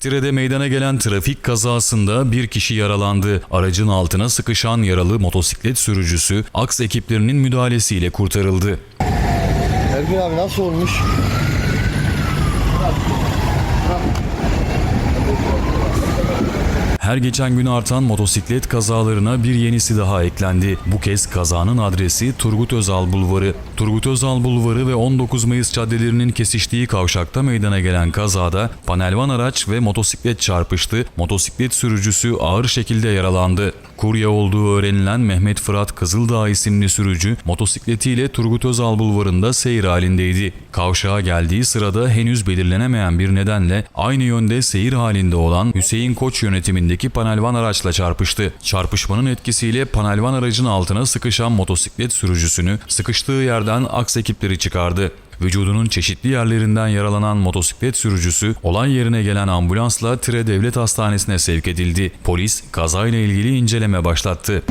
Tire'de meydana gelen trafik kazasında bir kişi yaralandı. Aracın altına sıkışan yaralı motosiklet sürücüsü aks ekiplerinin müdahalesiyle kurtarıldı. Ergün abi nasıl olmuş? Her geçen gün artan motosiklet kazalarına bir yenisi daha eklendi. Bu kez kazanın adresi Turgut Özal Bulvarı. Turgut Özal Bulvarı ve 19 Mayıs caddelerinin kesiştiği kavşakta meydana gelen kazada panelvan araç ve motosiklet çarpıştı. Motosiklet sürücüsü ağır şekilde yaralandı. Kurye olduğu öğrenilen Mehmet Fırat Kızıldağ isimli sürücü motosikletiyle Turgut Özal Bulvarı'nda seyir halindeydi. Kavşağa geldiği sırada henüz belirlenemeyen bir nedenle aynı yönde seyir halinde olan Hüseyin Koç yönetimindeki panelvan araçla çarpıştı. Çarpışmanın etkisiyle panelvan aracın altına sıkışan motosiklet sürücüsünü sıkıştığı yerden aks ekipleri çıkardı. Vücudunun çeşitli yerlerinden yaralanan motosiklet sürücüsü olay yerine gelen ambulansla Tire Devlet Hastanesi'ne sevk edildi. Polis kazayla ilgili inceleme başlattı.